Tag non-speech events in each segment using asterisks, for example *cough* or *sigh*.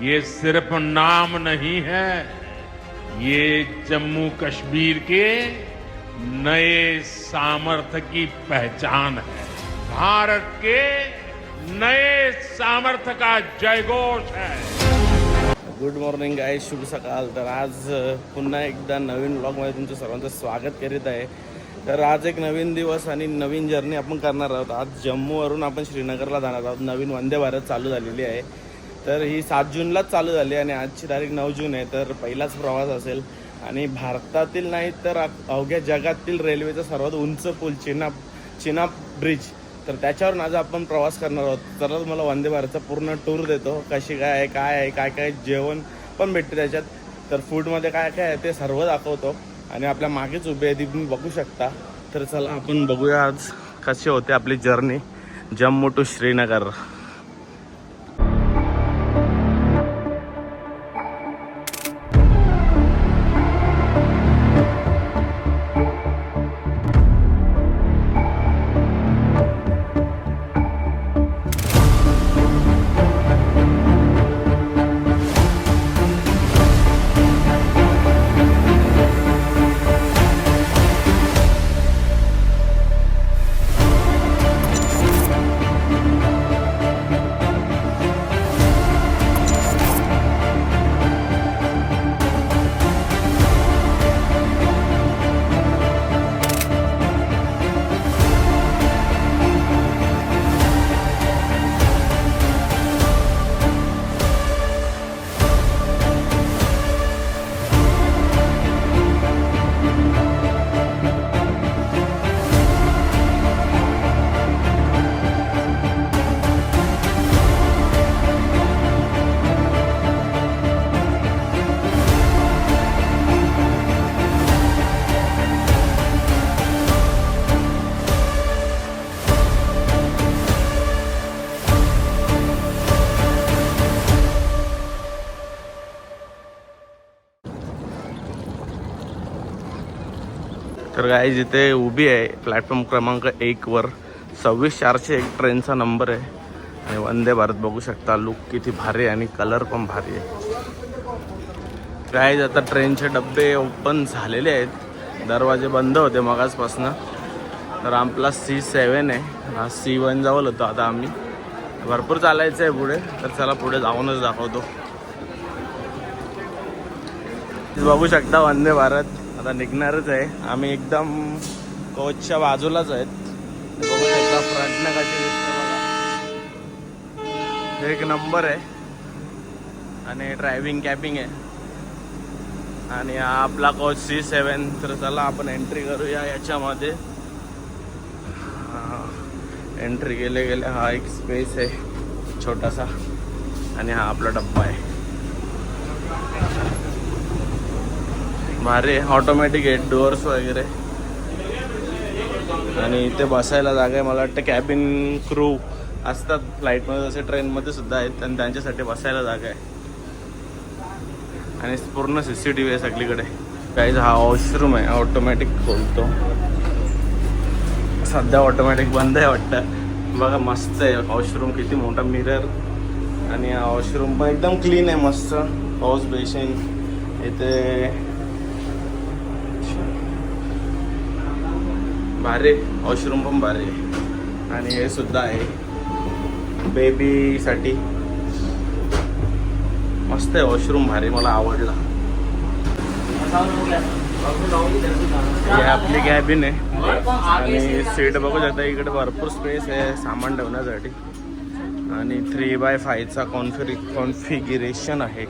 ये सिर्फ नाम नहीं है ये जम्मू कश्मीर के नए सामर्थ्य की पहचान है। भारत के नए सामर्थ्य का जयघोष है। गुड मॉर्निंग आहे शुभ सकाळ तर आज पुन्हा एकदा नवीन ब्लॉगमध्ये तुमचं सर्वांचं स्वागत करीत आहे. तर आज एक नवीन दिवस आणि नवीन जर्नी आपण करणार आहोत. आज जम्मूवरून आपण श्रीनगरला जाणार आहोत. नवीन वंदे भारत चालू झालेली आहे. तर ही सात जूनलाच चालू झाली आणि आजची तारीख नऊ जून आहे तर पहिलाच प्रवास असेल. आणि भारतातील नाही तर अवघ्या जगातील रेल्वेचा सर्वात उंच पूल चिना चिनाब ब्रिज तर त्याच्यावरून आज आपण प्रवास करणार आहोत. तर मला वंदे भारतचा पूर्ण टूर देतो. कशी काय आहे काय आहे काय काय जेवण पण भेटते त्याच्यात. तर फूडमध्ये काय काय आहे ते सर्व दाखवतो. आणि आपल्या मागेच उभे आहे ती तुम्ही बघू शकता. तर चला आपण बघूया आज कशी होते आपली जर्नी जम्मू टू श्रीनगर. तर काय जिथे उभी आहे. प्लॅटफॉर्म क्रमांक एकवर सव्वीस चारशे एक ट्रेनचा नंबर आहे. आणि वंदे भारत बघू शकता. लुक किती भारी आहे आणि कलर पण भारी आहे. काय आता ट्रेनचे डब्बे ओपन झालेले आहेत. दरवाजे बंद होते मगाचपासनं तर आपला सी सेवन आहे. हा सी वन जवळ होतो आता आम्ही. भरपूर चालायचं आहे पुढे. तर चला पुढे जाऊनच दाखवतो. बघू शकता वंदे भारत. आता निघणारच आहे. आम्ही एकदम कोचच्या बाजूलाच आहेत. बघू शकता फ्रंटनं कशी दिसतं बघा. एक नंबर आहे. आणि ड्रायव्हिंग कॅपिंग आहे. आणि आपला कोच सी सेवन तर चला आपण एंट्री करूया याच्यामध्ये. एंट्री गेले गेले. हा एक स्पेस आहे. छोटासा. आणि हा आपला डब्बा आहे. भारी ऑटोमॅटिक आहे डोअर्स वगैरे. आणि इथे बसायला जागा आहे. मला वाटतं कॅबिन क्रू असतात फ्लाईटमध्ये जसे ट्रेनमध्ये सुद्धा आहेत. आणि त्यांच्यासाठी बसायला जागा आहे. आणि पूर्ण सी सी टी व्ही आहे सगळीकडे. काही हा वॉशरूम आहे. ऑटोमॅटिक खोलतो. सध्या ऑटोमॅटिक बंद आहे वाटतं. बघा मस्त आहे. वॉशरूम किती मोठा मिरर आणि वॉशरूम पण एकदम क्लीन आहे मस्त. वॉश बेसिन इथे भारी वॉशरूम पण भारी आहे आणि हे सुद्धा आहे. बेबीसाठी मस्त आहे वॉशरूम भारी मला आवडला. हे आपली कॅबिन आहे. आणि सीट बघू शकता इकडे भरपूर स्पेस आहे सामान ठेवण्यासाठी. आणि थ्री बाय फायचा कॉन्फिग कॉन्फिगिरेशन आहे.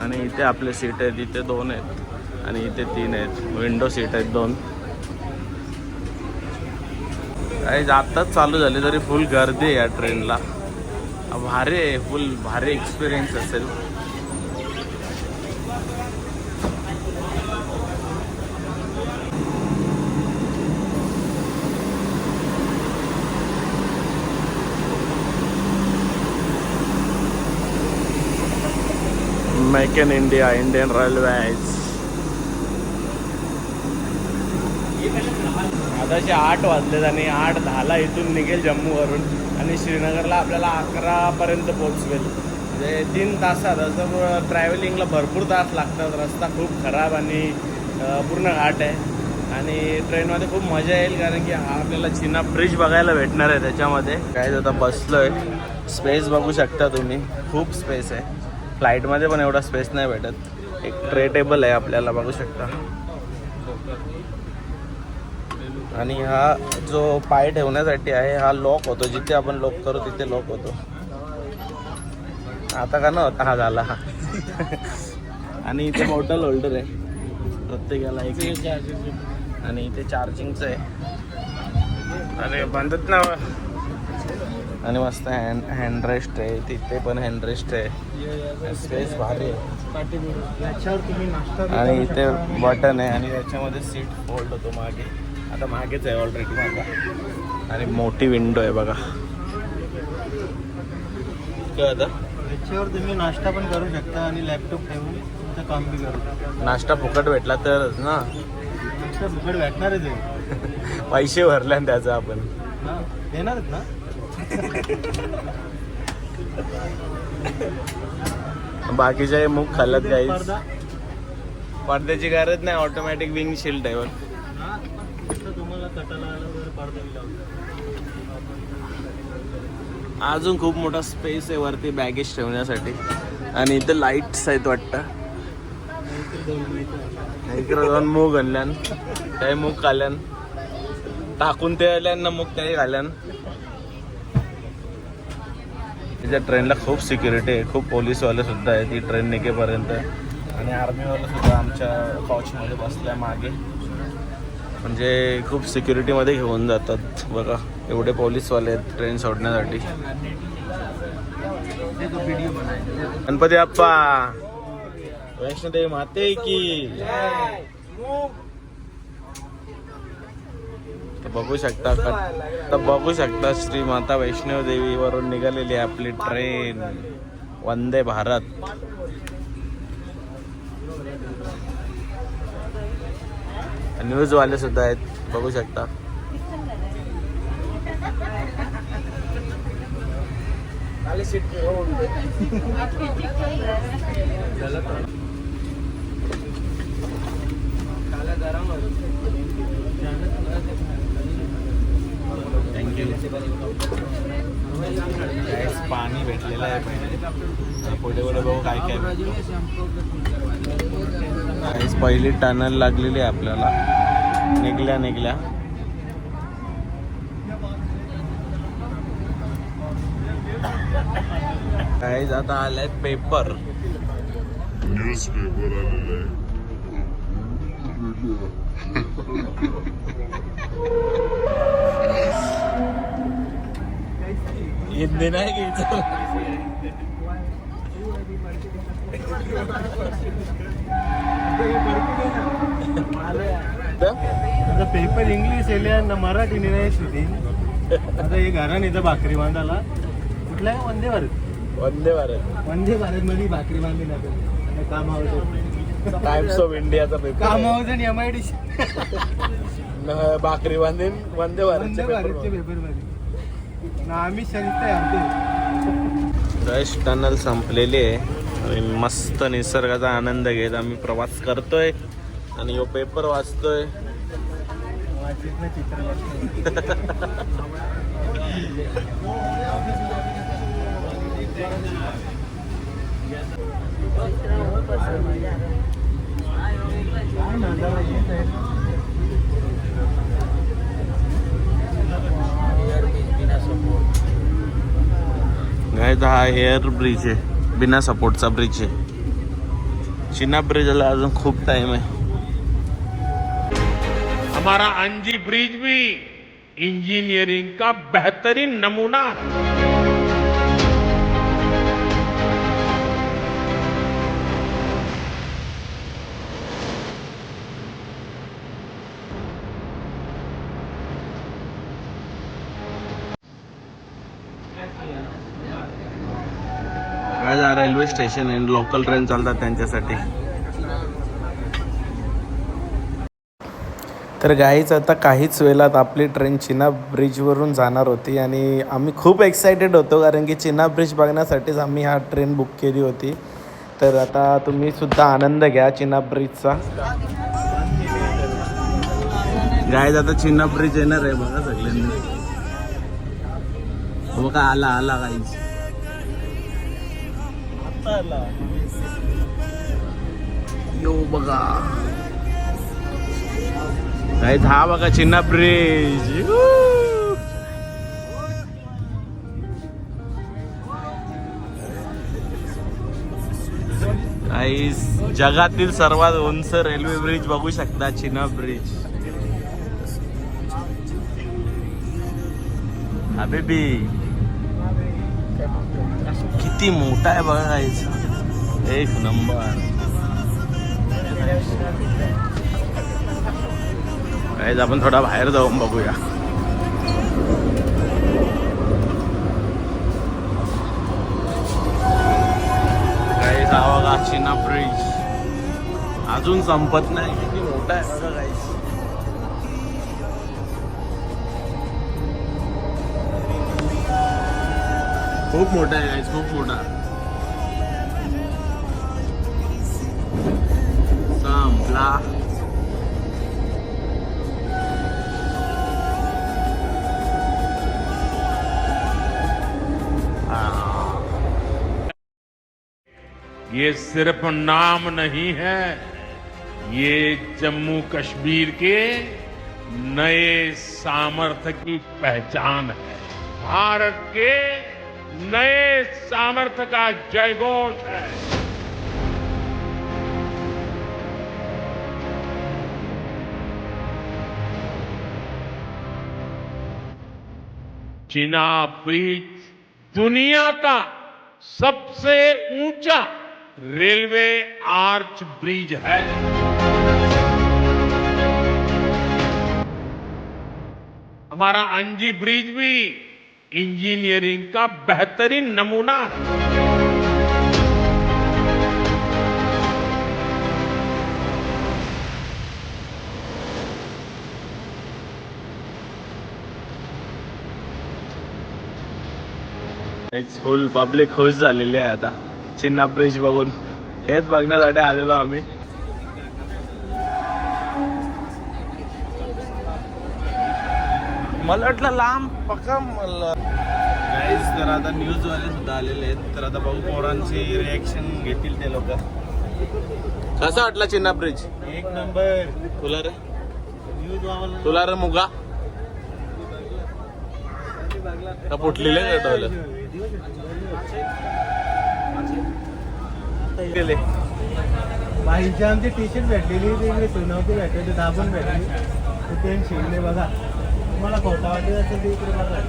आणि इथे आपले सीट आहेत इथे दोन आहेत. आणि इथे तीन आहेत. विंडो सीट आहेत दोन. काही आत्ताच चालू झाली तरी फुल गर्दी आहे या ट्रेनला भारी आहे फुल भारी एक्सपिरियन्स असेल. Make in India Indian railways तसे आठ वाजलेत आणि आठ दहाला इथून निघेल जम्मूवरून आणि श्रीनगरला आपल्याला अकरापर्यंत पोहोचवेल. म्हणजे तीन तासात असं ट्रॅव्हलिंगला भरपूर तास लागतात. रस्ता खूप खराब आणि पूर्ण घाट आहे. आणि ट्रेनमध्ये खूप मजा येईल कारण की हा आपल्याला चिना ब्रिज बघायला भेटणार आहे त्याच्यामध्ये. काय आता बसलोय. स्पेस बघू शकता तुम्ही. खूप स्पेस आहे. फ्लाईटमध्ये पण एवढा स्पेस नाही भेटत. एक ट्रे टेबल आहे आपल्याला बघू शकता. आणि हा जो पाय ठेवण्यासाठी आहे हा लॉक होतो. जिथे आपण लॉक करू तिथे लॉक होतो. आता का नव्हता? हा झाला. आणि इथे बॉटल होल्डर आहे. प्रत्येकाला एक. आणि इथे चार्जिंगचं आहे. अरे बांधत ना आणि मस्त हँड हँडरेस्ट आहे. तिथे पण हँडरेस्ट आहे. स्पेस भारी आहे. आणि इथे बटन आहे. आणि त्याच्यामध्ये सीट फोल्ड होतो मागे. आता मागेच आहे ऑलरेडी माझा. आणि मोठी विंडो आहे बघा. काय आता. याच्यावर तुम्ही नाश्ता पण करू शकता आणि लॅपटॉप ठेवून तुमचं काम बी करू शकता. नाश्ता फुकट भेटला तरच ना? नाश्ता फुकट भेटणारच आहे. *laughs* पैसे भरले त्याचा आपण. ना देणारच *laughs* ना? बाकीचे मुख खाल्लत काही पडदा. पडद्याची गरज नाही ऑटोमॅटिक विंग शिल्ड आहे बघ हा फक्त तुम्हाला कटाला आलं तर पडदा बी लावतो अजून खूप मोठा स्पेस आहे वरती बॅगेज ठेवण्यासाठी. आणि इथं लाईट्स आहेत वाटतं. इकडं जाऊन मूग आणल्यान काही मूग खाल्यान. टाकून ते आल्यान ना मूग त्याही घाल्यान तिच्या ट्रेनला खूप सिक्युरिटी आहे. खूप पोलीसवाले सुद्धा आहे ती ट्रेन निघेपर्यंत. आणि आर्मीवाले सुद्धा आमच्या कॉचमध्ये बसल्या मागे. म्हणजे खूप सिक्युरिटीमध्ये घेऊन जातात. बघा एवढे पोलीसवाले आहेत ट्रेन सोडण्यासाठी. गणपती आप्पा वैष्णोदेवी माते की! तर बघू शकता तर बघू शकता श्री माता वैष्णव वरून निघालेली आहे आपली ट्रेन वंदे भारत. न्यूज वाले सुद्धा आहेत बघू शकता. पाणी भेटलेलं आहे. पहिले पुढे पुढे बघू काय काय. पहिली टनल लागलेली आहे आपल्याला. निघल्या निघल्या. काहीच आता आलाय पेपर न्यूज पेपर आलेलं आहे. हिंदी नाही घ्यायचं पेपर इंग्लिश येले ना मराठी नाही शूटिंग आता हे घरान इथं भाकरी बांधाला कुठल्या? वंदे भारत. वंदे भारत. वंदे भारत मध्ये भाकरी बांधली ना टाइम्स ऑफ इंडियाचा पेपर काम आहे. आवडत एम आय डी भाकरी बांधीन वंदे भारतचे वंदे भारतच्या पेपरमध्ये ना आम्ही संस्था आहे आमची. रश टनल संपलेली आहे. मस्त निसर्गाचा आनंद घेत आम्ही प्रवास करतोय. आणि यो पेपर वाचतोय. काय हा एअर ब्रिज आहे. बिना सपोर्टचा ब्रिज है। चिना ब्रिज अजून खूब टाइम है। हमारा अंजी ब्रिज भी इंजीनियरिंग का बेहतरीन नमूना है। रेल्वे स्टेशन आहे लोकल ट्रेन चालतात त्यांच्यासाठी. तर गाईच आता काहीच वेळात आपली ट्रेन चिना ब्रिजवरून जाणार होती आणि आम्ही खूप एक्सायटेड होतो कारण की चिना ब्रिज बघण्यासाठीच आम्ही हा ट्रेन बुक केली होती. तर आता तुम्ही सुद्धा आनंद घ्या चिना ब्रिजचा गाईज आता चिना ब्रिज येणार आहे बघा सगळ्यांनी. हो बघा आला आला गाईज यो बघा. गाईज हा बघा चिन्ना ब्रिज जगातील सर्वात उंच रेल्वे ब्रिज बघू शकता चिना ब्रिज. बेबी. किती मोठा आहे बघा गाईज एक नंबर. गाईज आपण थोडा बाहेर जाऊन बघूया. गाईज आवा बघा चिना ब्रिज अजून संपत नाही. किती मोठा आहे बघा गाईज मोठा आहे गाईज खूप मोठा संपला ये सिर्फ़ नाम नहीं है, ये जम्मू कश्मीर के नए सामर्थ्य की पहचान है। भारत के नए सामर्थ्य का जयघोष है। चीना ब्रिज दुनिया का सबसे ऊँचा रेलवे आर्च ब्रिज है। हमारा अंजी ब्रिज भी इंजीनियरिंग का बेहतरीन नमूना। है फुल पब्लिक खुश झालेली आहे आता. चिन्ना ब्रिज बघून. हेच बघण्यासाठी आलेलो आम्ही. मला वाटलं लांब पक्का मला गाईज तर आता न्यूज वाले सुद्धा आलेले आहेत. तर आता बघू पोरांची रिएक्शन घेतील ते लोक. कसा वाटला चिन्ना ब्रिज एक नंबर तुला रे? न्यूज वाला तुला रे मुगा? का फुटलेले गटवलं गेले. बाईची आमची टी शर्ट भेटलेली ती इकडे सुनावती भेटली ते दाबून भेटली. ते शिवले बघा. तुम्हाला खोटा वाटत असेल ते इकडे बघा.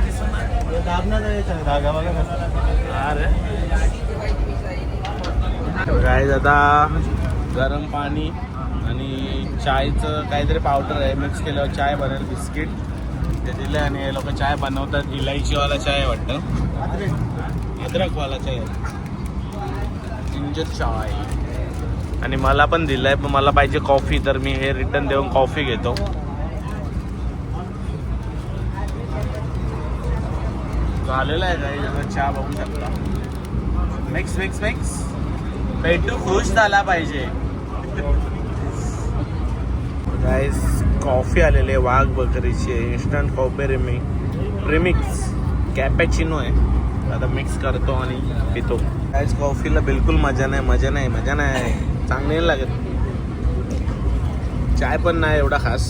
दिसून अरे. काय आता गरम पाणी आणि चायचं काहीतरी पावडर आहे. मिक्स केल्यावर चाय बनेल बिस्किट ते दिले आणि हे लोक चाय बनवतात. इलायचीवाला चाय आहे वाटतं. अद्रकवाला चाय जिंजर चाय. आणि मला पण दिलंय पण मला पाहिजे कॉफी तर मी हे रिटर्न देऊन कॉफी घेतो. झालेला आहे काही चहा बघू शकता. मिक्स मिक्स मिक्स पेटू खुश झाला पाहिजे. गाईस कॉफी आलेली आहे वाघ बकरीची आहे इन्स्टंट कॉफी रिमी रिमिक्स कॅपॅचिनो आहे. आता मिक्स करतो आणि पितो. गाईस कॉफीला बिलकुल मजा नाही मजा नाही मजा नाही. चांगली नाही लागत. चाय पण नाही एवढा खास.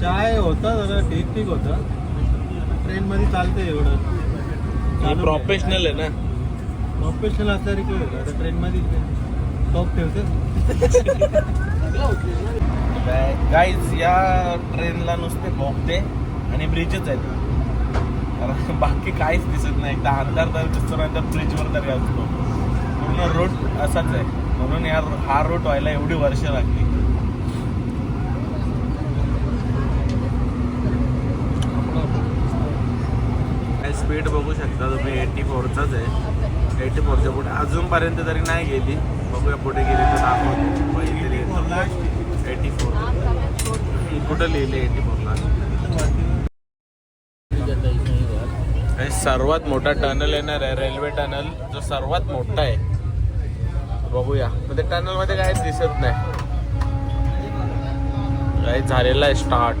चाय होता जरा ठीक ठीक होतं. ट्रेनमध्ये चालतं एवढं. प्रोफेशनल आहे ना? प्रोफेशनल असलं तरी काय होतं आता ट्रेनमध्ये टॉप ठेवते. गाईज या ट्रेनला नुसते बोगदे आणि ब्रिजच आहेत. कारण बाकी काहीच दिसत नाही. एकदा अंधार तर दिसतो नाही तर ब्रिजवर तरी असतो. पूर्ण रूट असाच आहे. म्हणून या हा रूट व्हायला एवढी वर्ष लागली. स्पीड बघू शकता तुम्ही. एटी फोरचाच आहे. एटी फोरच्या पुढे अजूनपर्यंत तरी नाही गेली. बघूया पुढे गेले तर दाखवतो. एटी फोर कुठं लिहिले एटी फोरला सर्वात मोठा टनल येणार आहे रेल्वे टनल. जो सर्वात मोठा आहे. बघूया. पण त्या टनलमध्ये काहीच दिसत नाही. काही झालेला आहे स्टार्ट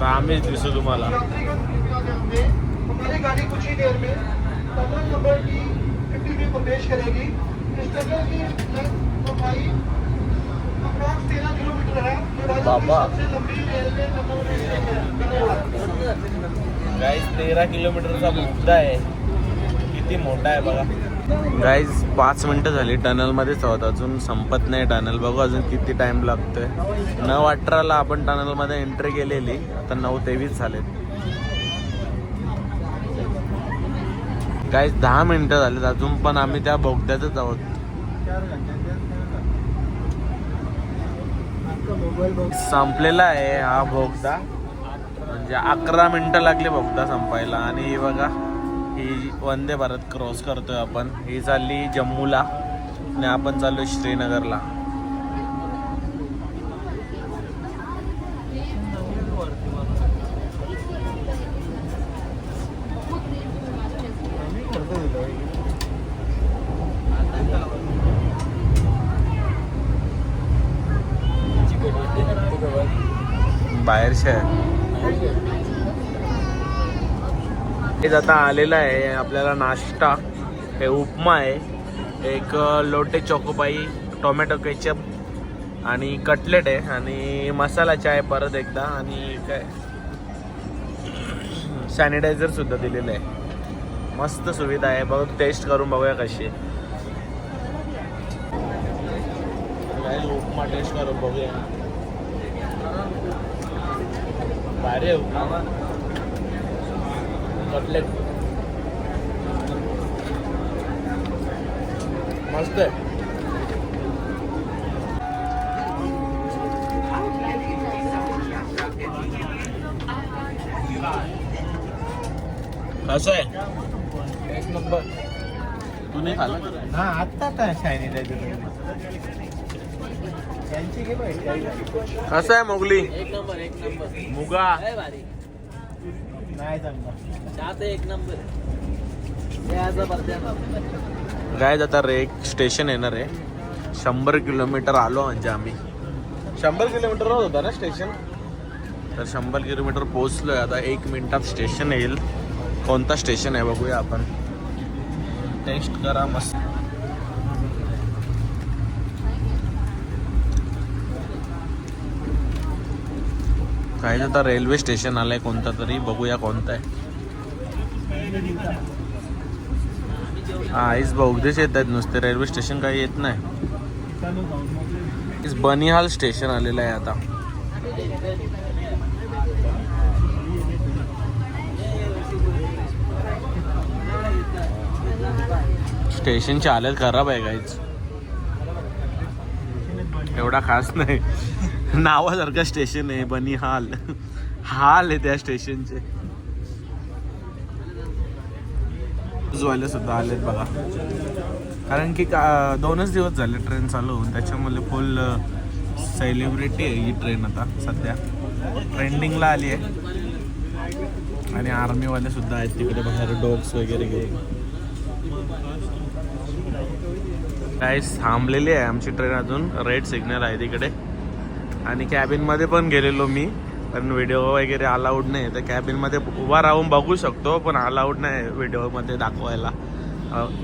तर आम्हीच दिसू तुम्हाला. गाड़ी कुछ ही देर में नंबर की फिफ्टी करेगी। की अप्रॉक्स तेरह किलोमीटर है। सबसे लंबी रेलवे है। तेरा किलोमीटरचा बोगदा आहे. किती मोठा आहे बघा. गाईज पाच मिनटं झाली. टनलमध्येच आहोत. अजून संपत नाही टनल बघू अजून किती टाइम लागतोय. नऊ अठराला आपण टनलमध्ये एंट्री केलेली. आता नऊ तेवीस झालेत. गाईज दहा मिनटं झालीत. अजून पण आम्ही त्या बोगद्यातच आहोत. संपलेला आहे हा बोगदा. म्हणजे अकरा मिनटं लागले बोगदा संपायला. आणि बघा. ही वंदे भारत क्रॉस करतोय आपण. ही चालली जम्मूला आणि आपण चाललो श्रीनगरला. बाहेरचे आहे हे आता आलेलं आहे आपल्याला नाश्ता हे उपमा आहे एक Lotte Choco Pie tomato ketchup आणि कटलेट आहे आणि मसाला चाय परत एकदा आणि काय? सॅनिटायझर सुद्धा दिलेलं आहे. मस्त सुविधा आहे. बघ टेस्ट करून बघूया कशी उपमा टेस्ट करून बघूया. भारी आहे उपमा. कटलेट मस्त आहे. कसं आहे? एक नंबर. तू नाही खाल्लं हा आत्ता आता शायनी कसं आहे मोगली? एक नंबर एक नंबर. मुगा. नाही काय आता रे एक स्टेशन येणार आहे शंभर किलोमीटर आलो म्हणजे आम्ही. शंभर किलोमीटर होता ना स्टेशन तर शंभर किलोमीटर पोहोचलोय. आता एक मिनिटात स्टेशन येईल. कोणता स्टेशन आहे बघूया आपण. टेस्ट करा मस्त. काय आता रेल्वे स्टेशन आलंय कोणता तरी. बघूया कोणता आहे. हा आईस बोगदेच येत आहेत नुसते रेल्वे स्टेशन काही येत नाही. इस बनिहाल स्टेशन आलेलं आहे आता. स्टेशनची हालत खराब आहे काहीच एवढा खास नाही. नावासारखं स्टेशन आहे बनिहाल. हाल आहे त्या स्टेशनचे वाले सुद्धा आलेत बघा. कारण की का दोनच दिवस झाले ट्रेन चालू होऊन. त्याच्यामुळे फुल सेलिब्रिटी आहे ही ट्रेन आता सध्या. ट्रेंडिंगला आली आहे. आणि आर्मीवाले सुद्धा आहेत तिकडे बाहेर डॉग्स वगैरे. घे काय थांबलेली आहे आमची ट्रेन अजून. रेड सिग्नल आहे तिकडे. आणि कॅबिनमध्ये पण गेलेलो मी. कारण व्हिडिओ वगैरे अलाउड नाही. तर कॅबिनमध्ये उभा राहून बघू शकतो पण अलाउड नाही व्हिडिओमध्ये दाखवायला.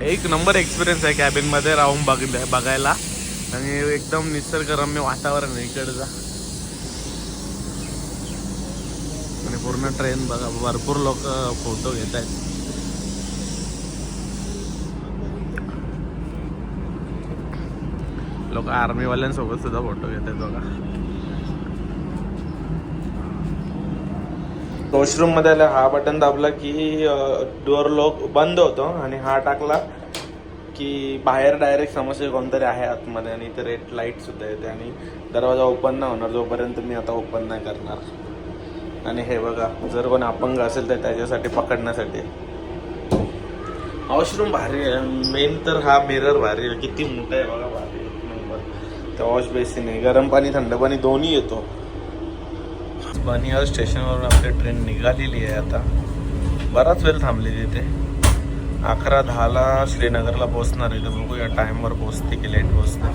एक नंबर एक्सपिरियन्स आहे कॅबिनमध्ये राहून बघ बघायला. आणि एकदम निसर्गरम्य वातावरण आहे इकडचा. आणि पूर्ण ट्रेन बघा भरपूर लोक फोटो घेत आहेत. लोक आर्मीवाल्यांसोबत सुद्धा फोटो घेत आहेत बघा. वॉशरूममध्ये आला हा बटन दाबला की डोअर लॉक बंद होतो आणि हा टाकला की बाहेर डायरेक्ट समस्या कोणतरी आहे आतमध्ये आणि इथे रेड लाइट सुद्धा येते आणि दरवाजा ओपन नाही होणार जोपर्यंत मी आता ओपन नाही करणार. आणि हे बघा जर कोण अपंग असेल तर त्याच्यासाठी पकडण्यासाठी. वॉशरूम भारी आहे. मेन तर हा मिरर भारी आहे. किती मोठा आहे बघा भारी एक नंबर त्या वॉश बेसिन आहे. गरम पाणी थंड पाणी दोन्ही येतो. बनियार स्टेशनवरून आपली ट्रेन निघालेली आहे आता. बराच वेळ थांबली तिथे अकरा दहाला श्रीनगरला पोहोचणार आहे. तर बघूया टाईमवर पोहोचते की लेट पोहोचते.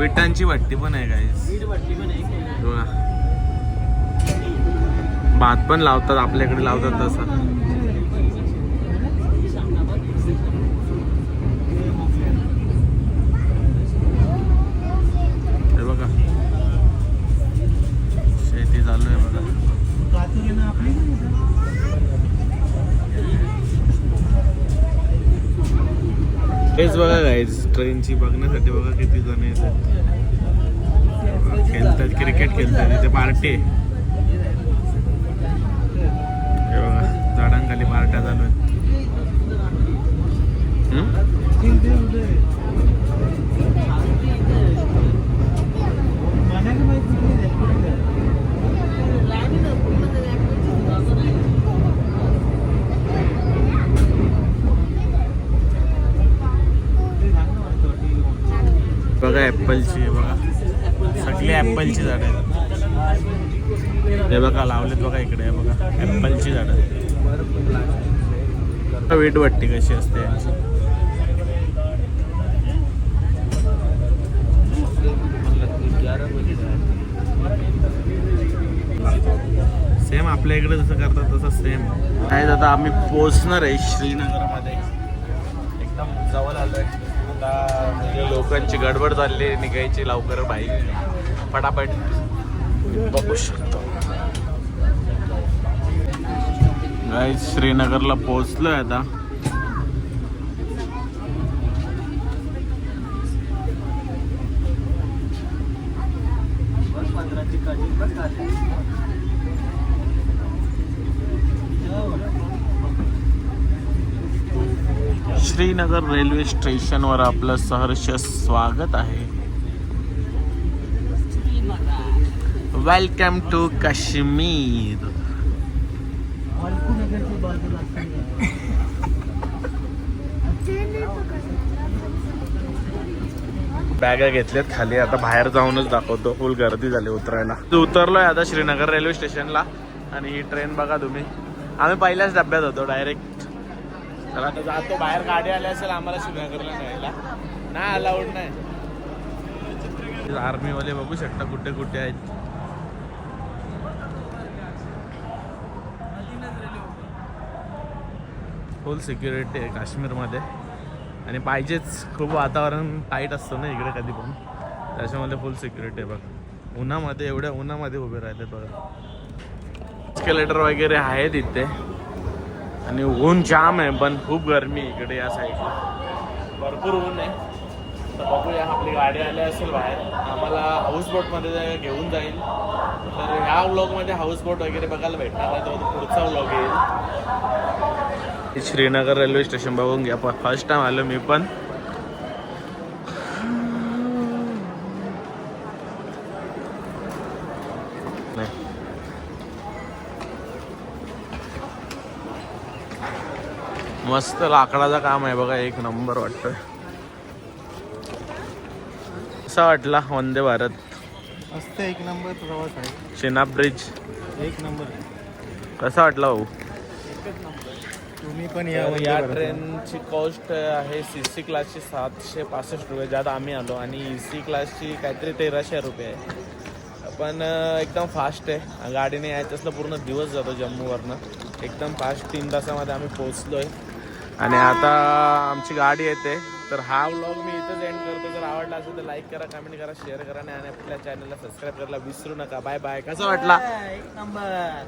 विटांची भट्टी पण आहे बघा. भात पण लावतात आपल्याकडे लावतात तसं. बघा. शेती चालू आहे बघा. हेच बघा गाईज ट्रेनची बघण्यासाठी बघा किती जण येतात खेळतात क्रिकेट खेळतात इथे पार्टी आहे. बघा झाडांखाली पार्ट्या चालू आहेत. बघा ॲपलची आहे बघा. सगळी ॲपलची झाडं आहेत. हे बघा लावलेत बघा इकडे बघा. ॲपलची झाडं वेट वाटते कशी असते यांची? सेम आपल्या इकडे जसं करतात तसं सेम नाही दादा आम्ही पोचणार आहे श्रीनगरमध्ये. एकदम जवळ आलो आहे लोकांची गडबड चालली निघायची लवकर बाईक पटापट बघू शकतो. गाईज श्रीनगरला पोहोचलोय आता. पंधराची श्रीनगर रेल्वे स्टेशनवर आपलं सहर्ष स्वागत आहे. वेलकम टू काश्मीर बॅगा घेतल्यात खाली आता बाहेर जाऊनच दाखवतो. फुल गर्दी झाली उतरायला. उतरलोय आता श्रीनगर रेल्वे स्टेशनला आणि ही ट्रेन बघा तुम्ही. आम्ही पहिल्याच डब्यात होतो डायरेक्ट तर आता जातो. बाहेर गाडी आली असेल आम्हाला श्रीनगरला न्यायला. नाही अलाउड नाही. आर्मीवाले बघू शकता कुठे कुठे आहेत. फुल सिक्युरिटी आहे काश्मीरमध्ये. आणि पाहिजेच खूप वातावरण टाईट असतं ना इकडे कधी पण. त्याच्यामध्ये फुल सिक्युरिटी आहे बघ. उन्हामध्ये एवढ्या उन्हामध्ये उभे राहिले बघा. एस्केलेटर वगैरे आहेत इथे. आणि ऊन जाम आहे पण खूप गरमी आहे इकडे या साईडला भरपूर ऊन आहे. तर बघूया आपली गाडी आली असेल बाहेर. आम्हाला हाऊस बोटमध्ये जाय- घेऊन जाईल. तर ह्या व्लॉगमध्ये हाऊस बोट वगैरे बघायला भेटणार नाही तर पुढचा व्लॉग येईल. श्रीनगर रेल्वे स्टेशन बघून घ्या. फर्स्ट टाइम आलो मी पण. मस्त लाकडाचं काम आहे बघा एक नंबर वाटतोय कसा वाटला वंदे भारत. मस्त एक नंबर प्रवास आहे. चिनाब ब्रिज एक नंबर. कसा वाटला भाऊ? तुम्ही पण या तर या. ट्रेनची कॉस्ट आहे सी सी क्लासची सातशे पासष्ट रुपये ज्यात आम्ही आलो. आणि ई सी क्लासची काहीतरी तेराशे रुपये आहे. पण एकदम फास्ट आहे. गाडीने यायचं असलं पूर्ण दिवस जातो जम्मूवरनं. एकदम फास्ट तीन तासामध्ये आम्ही पोचलो आहे आणि आता आमची गाडी येते. तर हा व्लॉग मी इथंच एंड करतो. जर आवडला असेल तर लाईक करा कमेंट करा शेअर करा आणि आपल्या चॅनलला सबस्क्राईब करायला विसरू नका. बाय बाय कसा वाटला? नंबर.